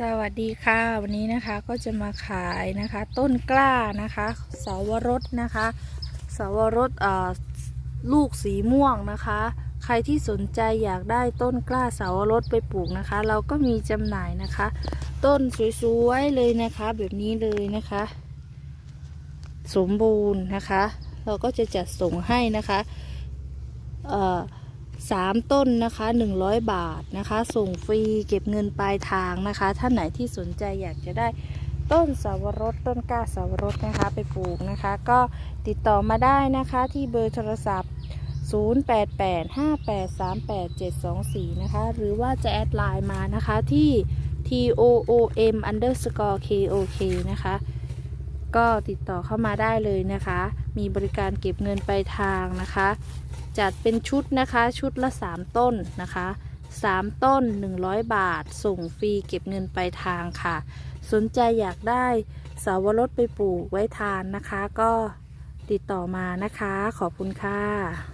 สวัสดีค่ะ วันนี้นะคะก็จะมาขายนะคะ ต้นกล้านะคะเสาวรสนะคะเสาวรสลูกสีม่วงนะคะ ใครที่สนใจอยากได้ต้นกล้าเสาวรสไปปลูกนะคะ เราก็มีจำหน่ายนะคะ ต้นสวยๆเลยนะคะ แบบนี้เลยนะคะ สมบูรณ์นะคะ เราก็จะจัดส่งให้นะคะเอ่อ สามต้นนะคะ 100 บาทนะคะ ส่งฟรีเก็บเงินปลายทางนะคะ ท่านไหนที่สนใจอยากจะได้ต้นสาวรสต้นกล้าสาวรสนะคะไปปลูกนะคะ ก็ติดต่อมาได้นะคะที่เบอร์โทรศัพท์ 0885838724 นะคะ หรือว่าจะแอดไลน์มานะคะที่ toom underscore kok นะคะ ก็ติดต่อเข้ามาได้เลยนะคะ มีบริการเก็บเงินปลายทางนะคะ จัดเป็นชุดนะคะชุดละ 3 ต้นนะคะ 3 ต้น 100 บาท ส่งฟรีเก็บเงินปลายทางค่ะ สนใจอยากได้สาวรสไปปลูกไว้ทานนะคะ ก็ติดต่อมานะคะ ขอบคุณค่ะ